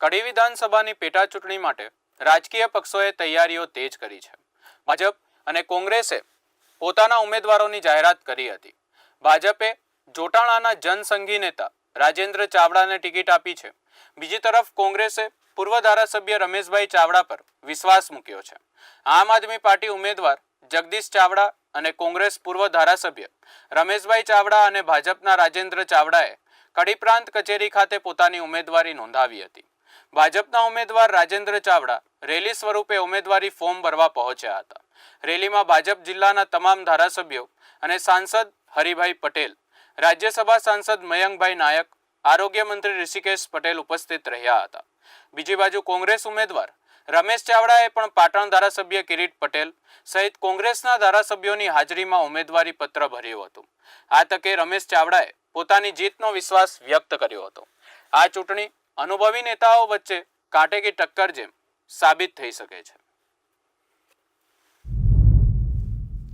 કડી વિધાનસભાની પેટા ચૂંટણી માટે રાજકીય પક્ષોએ તૈયારીઓ તેજ કરી છે. ભાજપ અને કોંગ્રેસે પોતાના ઉમેદવારોની જાહેરાત કરી હતી. ભાજપે જોટાણાના જનસંઘી નેતા રાજેન્દ્ર ચાવડાને ટિકિટ આપી છે. બીજી તરફ કોંગ્રેસે પૂર્વ ધારાસભ્ય રમેશભાઈ ચાવડા પર વિશ્વાસ મૂક્યો છે. આમ આદમી પાર્ટી ઉમેદવાર જગદીશ ચાવડા અને કોંગ્રેસ પૂર્વ ધારાસભ્ય રમેશભાઈ ચાવડા અને ભાજપના રાજેન્દ્ર ચાવડાએ કડી પ્રાંત કચેરી ખાતે પોતાની ઉમેદવારી નોંધાવી હતી. ભાજપના ઉમેદવાર રાજેન્દ્ર ચાવડા રેલી સ્વરૂપે ઉમેદવારી ફોર્મ ભરવા પહોંચ્યા હતા. રેલીમાં ભાજપ જિલ્લાના તમામ ધારાસભ્યો અને સાંસદ હરિભાઈ પટેલ, રાજ્યસભા સાંસદ મયંકભાઈ નાયક, આરોગ્ય મંત્રી ઋષિકેશ પટેલ ઉપસ્થિત રહ્યા હતા. બીજી બાજુ કોંગ્રેસ ઉમેદવાર રમેશ ચાવડાએ પણ પાટણ ધારાસભ્ય કિરીટ પટેલ સહિત કોંગ્રેસના ધારાસભ્યોની હાજરીમાં ઉમેદવારી પત્ર ભર્યું હતું. આ તકે રમેશ ચાવડાએ પોતાની જીતનો વિશ્વાસ વ્યક્ત કર્યો હતો. આ ચૂંટણી અનુભવી નેતાઓ વચ્ચે કાંટે કી ટક્કર જેમ સાબિત થઈ શકે છે.